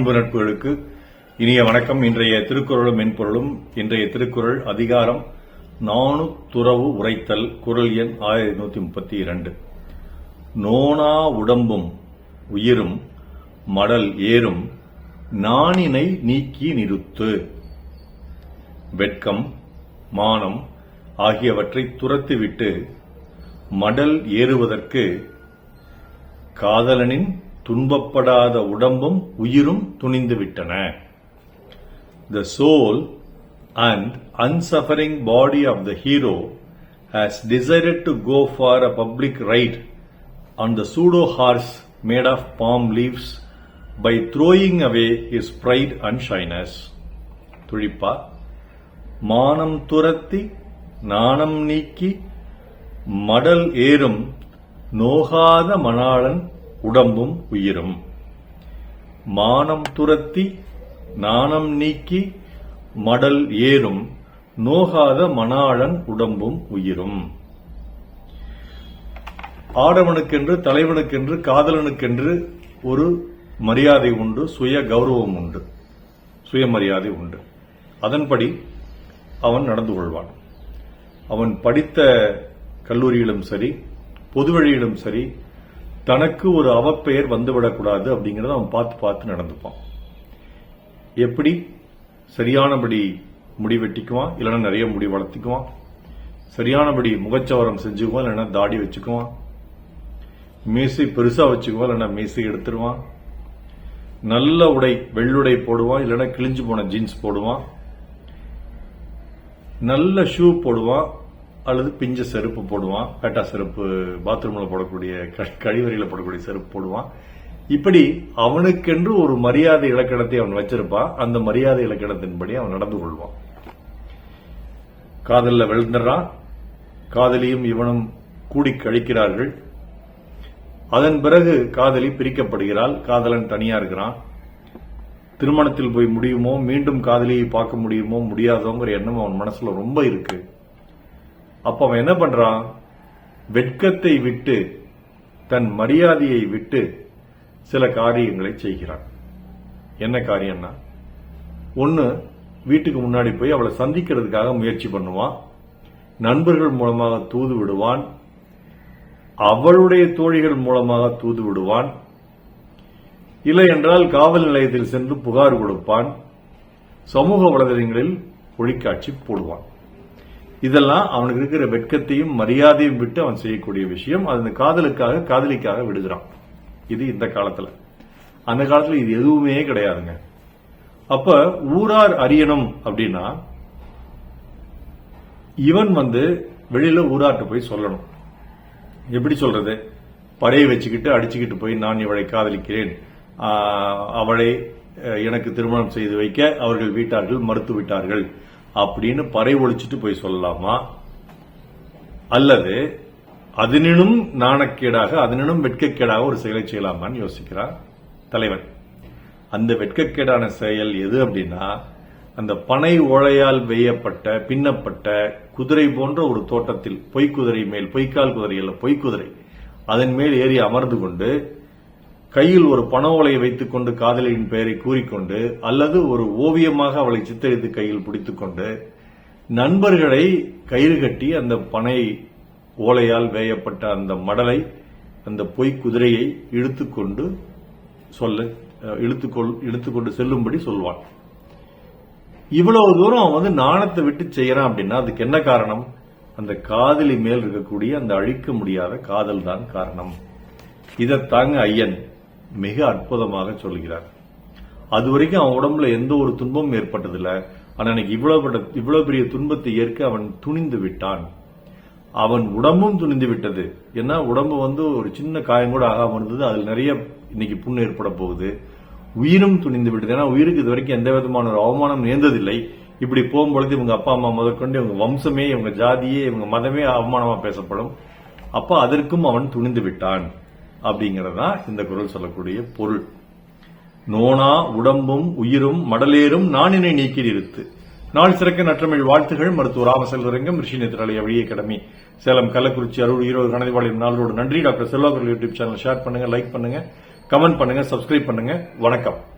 அன்பு நட்புகளுக்கு இனிய வணக்கம். இன்றைய திருக்குறளும் மென்பொருளும் இன்றைய திருக்குறள் அதிகாரம் நானு துறவு உரைத்தல் குரல் எண் ஆயிரத்தி நூத்தி முப்பத்தி இரண்டு. நோனா உடம்பும் உயிரும் மடல் ஏறும் நாணினை நீக்கி நிறுத்து. வெட்கம் மானம் ஆகியவற்றை துரத்திவிட்டு மடல் ஏறுவதற்கு காதலனின் துன்பப்படாத உடம்பும் உயிரும் துணிந்துவிட்டன the soul and unsuffering body of the hero has decide to go for a public ride on the pseudo horse made of palm leaves by throwing away his pride and shyness துழிப்பா மானம் துரத்தி நாணம் நீக்கி மடல் ஏறும் நோகாத மணாளன் உடம்பும் உயிரும். மானம் துரத்தி நாணம் நீக்கி மடல் ஏறும் நோகாத மணாளன் உடம்பும் உயிரும். ஆடவனுக்கென்று தலைவனுக்கென்று காதலனுக்கென்று ஒரு மரியாதை உண்டு சுய கௌரவம் உண்டு. சுயமரியாதை உண்டு. அதன்படி அவன் நடந்து கொள்வான். அவன் படித்த கல்லூரியிலும் சரி பொதுவழியிலும் சரி தனக்கு ஒரு அவப்பெயர் வந்துவிடக்கூடாது அப்படிங்கறத அவன் பார்த்து பார்த்து நடந்துப்பான். எப்படி? சரியானபடி முடி வெட்டிக்குவான் இல்லைன்னா நிறைய முடி வளர்த்திக்குவான். சரியானபடி முகச்சவரம் செஞ்சுக்குவான் இல்லைன்னா தாடி வச்சுக்குவான். மீசை பெருசா வச்சுக்குவான் இல்லைன்னா மீசை எடுத்துருவான். நல்ல உடை வெள்ளுடை போடுவான் இல்லைன்னா கிழிஞ்சு போன ஜீன்ஸ் போடுவான். நல்ல ஷூ போடுவான் அல்லது பிஞ்ச செருப்பு போடுவான் பேட்டா செருப்பு பாத்ரூமில் போடக்கூடிய கழிவறையில் போடக்கூடிய செருப்பு போடுவான். இப்படி அவனுக்கென்று ஒரு மரியாதை இலக்கணத்தை அவன் வச்சிருப்பான். அந்த மரியாதை இலக்கணத்தின்படி அவன் நடந்து கொள்வான். காதலில் விழுந்துடுறான் காதலியும் இவனும் கூடி கழிக்கிறார்கள். அதன் பிறகு காதலி பிரிக்கப்படுகிறாள். காதலன் தனியா இருக்கிறான். திருமணத்தில் போய் முடியுமோ? மீண்டும் காதலியை பார்க்க முடியுமோ? முடியாதோங்கிற எண்ணம் அவன் மனசுல ரொம்ப இருக்கு. அப்ப அவன் என்ன பண்றான்? வெட்கத்தை விட்டு தன் மரியாதையை விட்டு சில காரியங்களை செய்கிறான். என்ன காரியம்னா ஒன்று வீட்டுக்கு முன்னாடி போய் அவளை சந்திக்கிறதுக்காக முயற்சி பண்ணுவான். நண்பர்கள் மூலமாக தூது விடுவான். அவளுடைய தோழிகள் மூலமாக தூது விடுவான். இல்லை என்றால் காவல் நிலையத்தில் சென்று புகார் கொடுப்பான். சமூக வலைதளங்களில் ஒளிக்காட்சி போடுவான். இதெல்லாம் அவனுக்கு இருக்கிற வெட்கத்தையும் மரியாதையும் விட்டு அவன் செய்யக்கூடிய விஷயம். அது அந்த காதலுக்காக காதலிக்காக விடுகிறான் இது இந்த காலத்துல. அந்த காலத்துல இது எதுவுமே கிடையாதுங்க. அப்ப ஊரார் அறியணும் அப்படின்னா இவன் வந்து வெளியில ஊராட்டு போய் சொல்லணும். எப்படி சொல்றது? படையை வச்சுக்கிட்டு அடிச்சுக்கிட்டு போய் நான் இவளை காதலிக்கிறேன். ஆஹ், அவளை அஹ், எனக்கு திருமணம் செய்து வைக்க அவர்கள் வீட்டார்கள் மறுத்து விட்டார்கள். அப்படின்னு பறை ஒழிச்சிட்டு போய் சொல்லலாமா? அல்லது அதனினும் நாணக்கேடாக அதனினும் வெட்கக்கேடாக ஒரு செயலை செய்யலாமான்னு யோசிக்கிறார் தலைவன். அந்த வெட்கக்கேடான செயல் எது அப்படின்னா அந்த பனை ஓலையால் வெய்யப்பட்ட பின்னப்பட்ட குதிரை போன்ற ஒரு தோட்டத்தில் பொய்க்குதிரை மேல் பொய்க்கால் குதிரை அல்ல பொய்க்குதிரை அதன் மேல் ஏறி அமர்ந்து கொண்டு கையில் ஒரு பண ஓலையை வைத்துக் கொண்டு காதலியின் பெயரை கூறிக்கொண்டு அல்லது ஒரு ஓவியமாக அவளை சித்தரித்து கையில் பிடித்துக்கொண்டு நண்பர்களை கயிறு கட்டி அந்த பனை ஓலையால் வேயப்பட்ட அந்த மடலை அந்த பொய் குதிரையை இழுத்துக்கொண்டு சொல்ல இழுத்துக்கொள் இழுத்துக்கொண்டு செல்லும்படி சொல்வான் இவ்வளவு தூரம் அவன் வந்து நாணத்தை விட்டு செய்யறான் அப்படின்னா அதுக்கு என்ன காரணம்? அந்த காதலி மேல் இருக்கக்கூடிய அந்த அழிக்க முடியாத காதல் தான் காரணம். இதைத்தாங்க ஐயன். மிக அற்புதமாக சொல்கிறார் அது வரைக்கும் அவன் உடம்புல எந்த ஒரு துன்பமும் ஏற்பட்டதில்லை. ஆனா எனக்கு இவ்வளவு இவ்வளவு பெரிய துன்பத்தை ஏற்க அவன் துணிந்து விட்டான். அவன் உடம்பும் துணிந்து விட்டது. ஏன்னா உடம்பு வந்து ஒரு சின்ன காயம் கூட ஆகாம இருந்தது. அதில் நிறைய இன்னைக்கு புண்ணு ஏற்பட போகுது. உயிரும் துணிந்து விட்டது. ஏன்னா உயிருக்கு இது வரைக்கும் எந்த விதமான ஒரு அவமானம் நேர்ந்ததில்லை. இப்படி போகும்பொழுது இவங்க அப்பா அம்மா முதற்கொண்டு இவங்க வம்சமே இவங்க ஜாதியே இவங்க மதமே அவமானமா பேசப்படும். அப்ப அதற்கும் அவன் துணிந்து விட்டான். அப்படிங்கறதுதான் இந்த குரல் சொல்லக்கூடிய பொருள். நோனா உடம்பும் உயிரும் மடலேறும் நானினை நீக்கி இருத்து நாள் சிறக்க நற்றமிழ் வாழ்த்துகள் மருத்துவ ராமசெல்வரங்கம் ரிஷி நேத்திராலய வழி அகாடமி சேலம் கள்ளக்குறிச்சி அருள் ஈரோடு கணதிபாளையம் நாளோடு நன்றி. டாக்டர் செல்வாக்கர் யூடியூப் சேனல் ஷேர் பண்ணுங்க லைக் பண்ணுங்க கமெண்ட் பண்ணுங்க சப்ஸ்கிரைப் பண்ணுங்க. வணக்கம்.